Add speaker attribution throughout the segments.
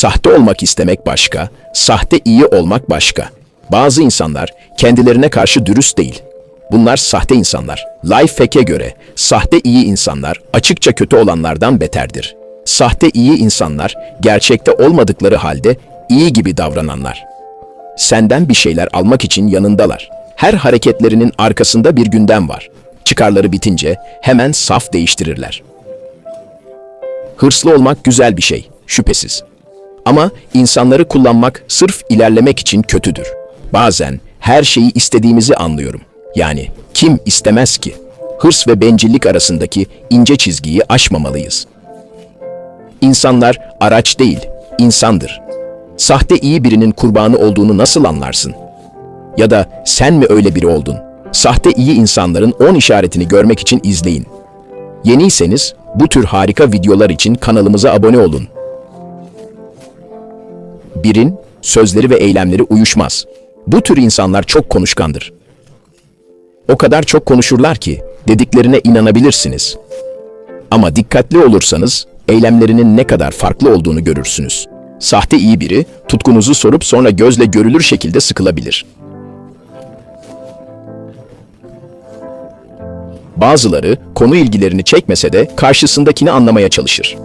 Speaker 1: Sahte olmak istemek başka, sahte iyi olmak başka. Bazı insanlar kendilerine karşı dürüst değil. Bunlar sahte insanlar. Lifehack'e göre sahte iyi insanlar açıkça kötü olanlardan beterdir. Sahte iyi insanlar gerçekte olmadıkları halde iyi gibi davrananlar. Senden bir şeyler almak için yanındalar. Her hareketlerinin arkasında bir gündem var. Çıkarları bitince hemen saf değiştirirler. Hırslı olmak güzel bir şey, şüphesiz. Ama insanları kullanmak sırf ilerlemek için kötüdür. Bazen her şeyi istediğimizi anlıyorum. Yani kim istemez ki? Hırs ve bencillik arasındaki ince çizgiyi aşmamalıyız. İnsanlar araç değil, insandır. Sahte iyi birinin kurbanı olduğunu nasıl anlarsın? Ya da sen mi öyle biri oldun? Sahte iyi insanların 10 işaretini görmek için izleyin. Yeniyseniz bu tür harika videolar için kanalımıza abone olun. Birin sözleri ve eylemleri uyuşmaz. Bu tür insanlar çok konuşkandır. O kadar çok konuşurlar ki dediklerine inanabilirsiniz. Ama dikkatli olursanız eylemlerinin ne kadar farklı olduğunu görürsünüz. Sahte iyi biri tutkunuzu sorup sonra gözle görülür şekilde sıkılabilir. Bazıları konu ilgilerini çekmese de karşısındakini anlamaya çalışır.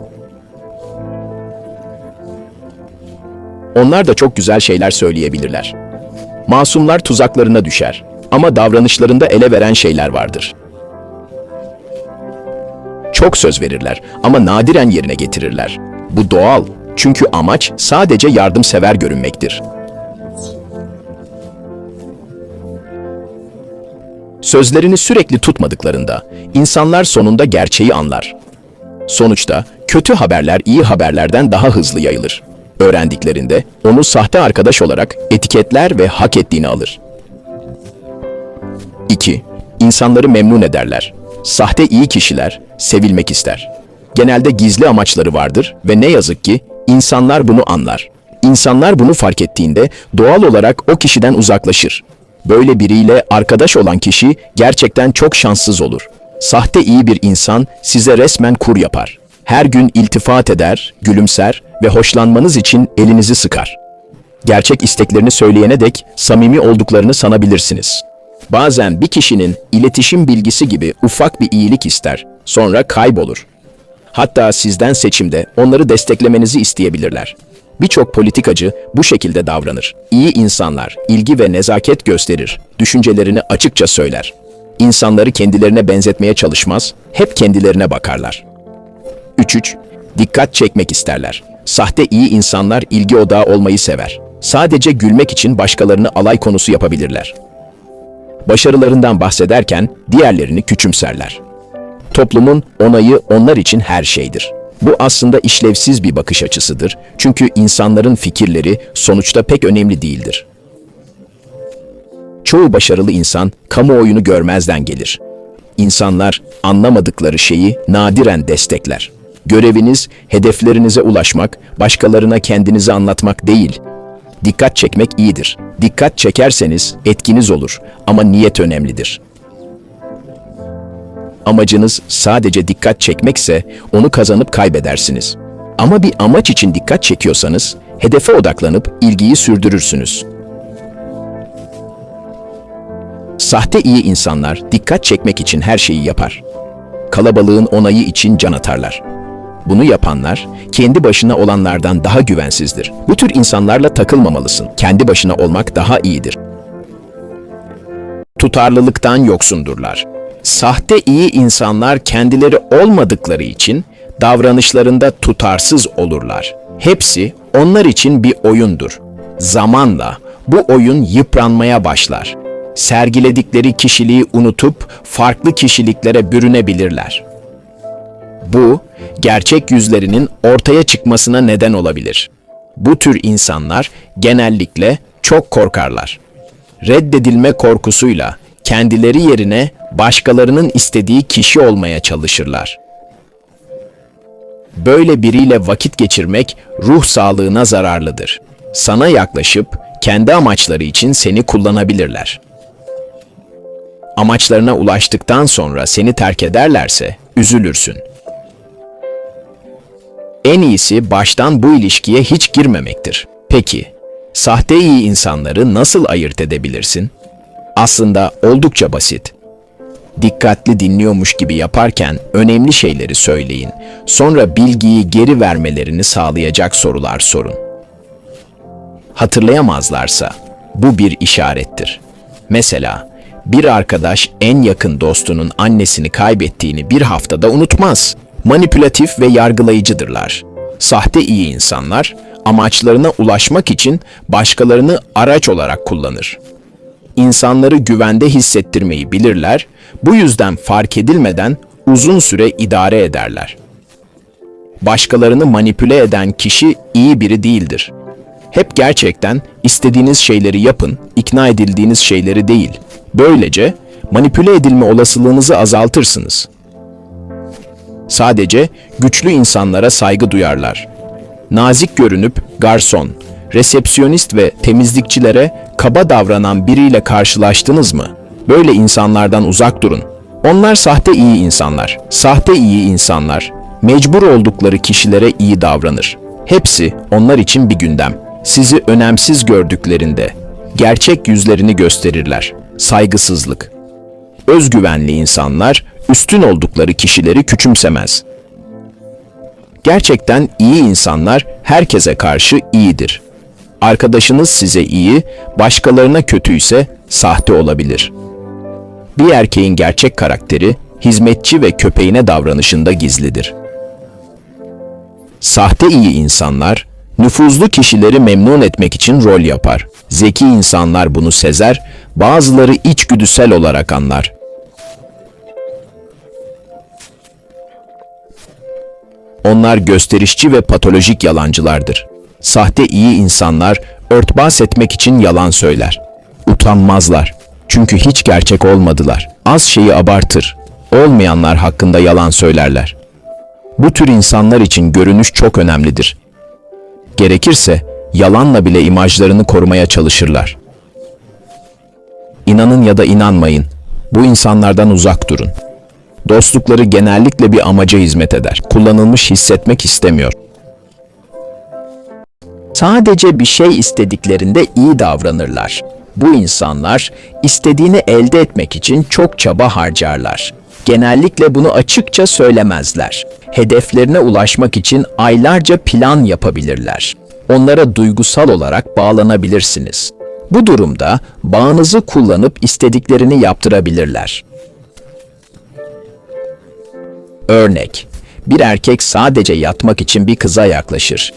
Speaker 1: Onlar da çok güzel şeyler söyleyebilirler. Masumlar tuzaklarına düşer ama davranışlarında ele veren şeyler vardır. Çok söz verirler ama nadiren yerine getirirler. Bu doğal çünkü amaç sadece yardımsever görünmektir. Sözlerini sürekli tutmadıklarında insanlar sonunda gerçeği anlar. Sonuçta kötü haberler iyi haberlerden daha hızlı yayılır. Öğrendiklerinde onu sahte arkadaş olarak etiketler ve hak ettiğini alır. 2. İnsanları memnun ederler. Sahte iyi kişiler sevilmek ister. Genelde gizli amaçları vardır ve ne yazık ki insanlar bunu anlar. İnsanlar bunu fark ettiğinde doğal olarak o kişiden uzaklaşır. Böyle biriyle arkadaş olan kişi gerçekten çok şanssız olur. Sahte iyi bir insan size resmen kur yapar. Her gün iltifat eder, gülümser ve hoşlanmanız için elinizi sıkar. Gerçek isteklerini söyleyene dek samimi olduklarını sanabilirsiniz. Bazen bir kişinin iletişim bilgisi gibi ufak bir iyilik ister, sonra kaybolur. Hatta sizden seçimde onları desteklemenizi isteyebilirler. Birçok politikacı bu şekilde davranır. İyi insanlar ilgi ve nezaket gösterir, düşüncelerini açıkça söyler. İnsanları kendilerine benzetmeye çalışmaz, hep kendilerine bakarlar. 3-3. Dikkat çekmek isterler. Sahte iyi insanlar ilgi odağı olmayı sever. Sadece gülmek için başkalarını alay konusu yapabilirler. Başarılarından bahsederken diğerlerini küçümserler. Toplumun onayı onlar için her şeydir. Bu aslında işlevsiz bir bakış açısıdır. Çünkü insanların fikirleri sonuçta pek önemli değildir. Çoğu başarılı insan kamuoyunu görmezden gelir. İnsanlar anlamadıkları şeyi nadiren destekler. Göreviniz hedeflerinize ulaşmak, başkalarına kendinizi anlatmak değil. Dikkat çekmek iyidir. Dikkat çekerseniz etkiniz olur ama niyet önemlidir. Amacınız sadece dikkat çekmekse onu kazanıp kaybedersiniz. Ama bir amaç için dikkat çekiyorsanız hedefe odaklanıp ilgiyi sürdürürsünüz. Sahte iyi insanlar dikkat çekmek için her şeyi yapar. Kalabalığın onayı için can atarlar. Bunu yapanlar kendi başına olanlardan daha güvensizdir. Bu tür insanlarla takılmamalısın. Kendi başına olmak daha iyidir. Tutarlılıktan yoksundurlar. Sahte iyi insanlar kendileri olmadıkları için davranışlarında tutarsız olurlar. Hepsi onlar için bir oyundur. Zamanla bu oyun yıpranmaya başlar. Sergiledikleri kişiliği unutup farklı kişiliklere bürünebilirler. Bu, gerçek yüzlerinin ortaya çıkmasına neden olabilir. Bu tür insanlar genellikle çok korkarlar. Reddedilme korkusuyla kendileri yerine başkalarının istediği kişi olmaya çalışırlar. Böyle biriyle vakit geçirmek ruh sağlığına zararlıdır. Sana yaklaşıp kendi amaçları için seni kullanabilirler. Amaçlarına ulaştıktan sonra seni terk ederlerse üzülürsün. En iyisi baştan bu ilişkiye hiç girmemektir. Peki, sahte iyi insanları nasıl ayırt edebilirsin? Aslında oldukça basit. Dikkatli dinliyormuş gibi yaparken önemli şeyleri söyleyin. Sonra bilgiyi geri vermelerini sağlayacak sorular sorun. Hatırlayamazlarsa bu bir işarettir. Mesela bir arkadaş en yakın dostunun annesini kaybettiğini bir haftada unutmaz. Manipülatif ve yargılayıcıdırlar. Sahte iyi insanlar amaçlarına ulaşmak için başkalarını araç olarak kullanır. İnsanları güvende hissettirmeyi bilirler, bu yüzden fark edilmeden uzun süre idare ederler. Başkalarını manipüle eden kişi iyi biri değildir. Hep gerçekten istediğiniz şeyleri yapın, ikna edildiğiniz şeyleri değil. Böylece manipüle edilme olasılığınızı azaltırsınız. Sadece güçlü insanlara saygı duyarlar. Nazik görünüp garson, resepsiyonist ve temizlikçilere kaba davranan biriyle karşılaştınız mı? Böyle insanlardan uzak durun. Onlar sahte iyi insanlar. Sahte iyi insanlar mecbur oldukları kişilere iyi davranır. Hepsi onlar için bir gündem. Sizi önemsiz gördüklerinde gerçek yüzlerini gösterirler. Saygısızlık. Özgüvenli insanlar üstün oldukları kişileri küçümsemez. Gerçekten iyi insanlar herkese karşı iyidir. Arkadaşınız size iyi, başkalarına kötüyse sahte olabilir. Bir erkeğin gerçek karakteri hizmetçi ve köpeğine davranışında gizlidir. Sahte iyi insanlar nüfuzlu kişileri memnun etmek için rol yapar. Zeki insanlar bunu sezer, bazıları içgüdüsel olarak anlar. Onlar gösterişçi ve patolojik yalancılardır. Sahte iyi insanlar örtbas etmek için yalan söyler. Utanmazlar. Çünkü hiç gerçek olmadılar. Az şeyi abartır. Olmayanlar hakkında yalan söylerler. Bu tür insanlar için görünüş çok önemlidir. Gerekirse yalanla bile imajlarını korumaya çalışırlar. İnanın ya da inanmayın, bu insanlardan uzak durun. Dostlukları genellikle bir amaca hizmet eder. Kullanılmış hissetmek istemiyor. Sadece bir şey istediklerinde iyi davranırlar. Bu insanlar istediğini elde etmek için çok çaba harcarlar. Genellikle bunu açıkça söylemezler. Hedeflerine ulaşmak için aylarca plan yapabilirler. Onlara duygusal olarak bağlanabilirsiniz. Bu durumda bağınızı kullanıp istediklerini yaptırabilirler. Örnek, bir erkek sadece yatmak için bir kıza yaklaşır.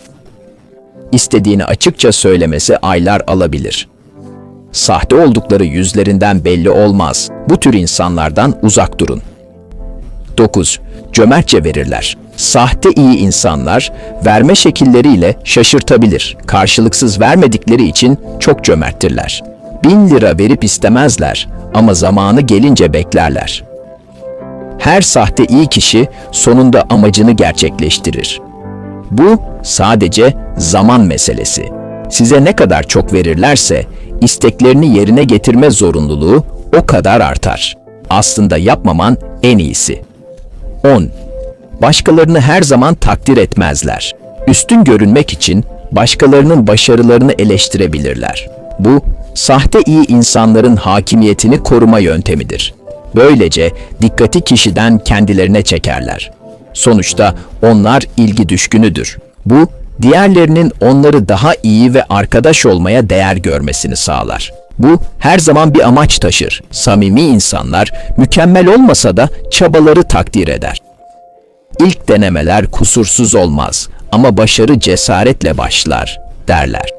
Speaker 1: İstediğini açıkça söylemesi aylar alabilir. Sahte oldukları yüzlerinden belli olmaz. Bu tür insanlardan uzak durun. 9. Cömertçe verirler. Sahte iyi insanlar verme şekilleriyle şaşırtabilir. Karşılıksız vermedikleri için çok cömerttirler. Bin lira verip istemezler ama zamanı gelince beklerler. Her sahte iyi kişi sonunda amacını gerçekleştirir. Bu sadece zaman meselesi. Size ne kadar çok verirlerse isteklerini yerine getirme zorunluluğu o kadar artar. Aslında yapmaman en iyisi. 10. Başkalarını her zaman takdir etmezler. Üstün görünmek için başkalarının başarılarını eleştirebilirler. Bu, sahte iyi insanların hakimiyetini koruma yöntemidir. Böylece dikkati kişiden kendilerine çekerler. Sonuçta onlar ilgi düşkünüdür. Bu, diğerlerinin onları daha iyi ve arkadaş olmaya değer görmesini sağlar. Bu her zaman bir amaç taşır. Samimi insanlar mükemmel olmasa da çabaları takdir eder. İlk denemeler kusursuz olmaz ama başarı cesaretle başlar derler.